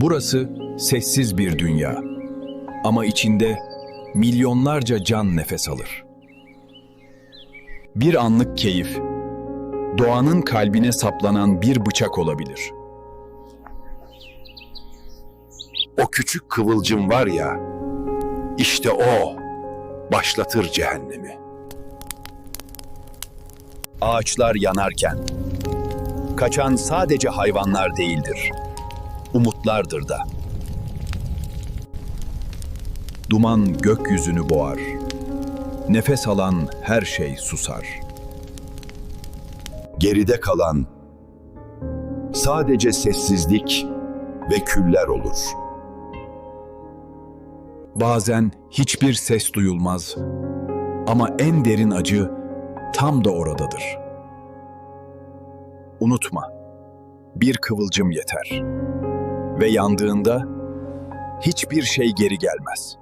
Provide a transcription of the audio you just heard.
Burası sessiz bir dünya. Ama içinde milyonlarca can nefes alır. Bir anlık keyif, doğanın kalbine saplanan bir bıçak olabilir. O küçük kıvılcım var ya, işte o başlatır cehennemi. Ağaçlar yanarken, kaçan sadece hayvanlar değildir, umutlardır da. Duman gökyüzünü boğar, nefes alan her şey susar. Geride kalan sadece sessizlik ve küller olur. Bazen hiçbir ses duyulmaz ama en derin acı tam da oradadır. Unutma, bir kıvılcım yeter ve yandığında hiçbir şey geri gelmez.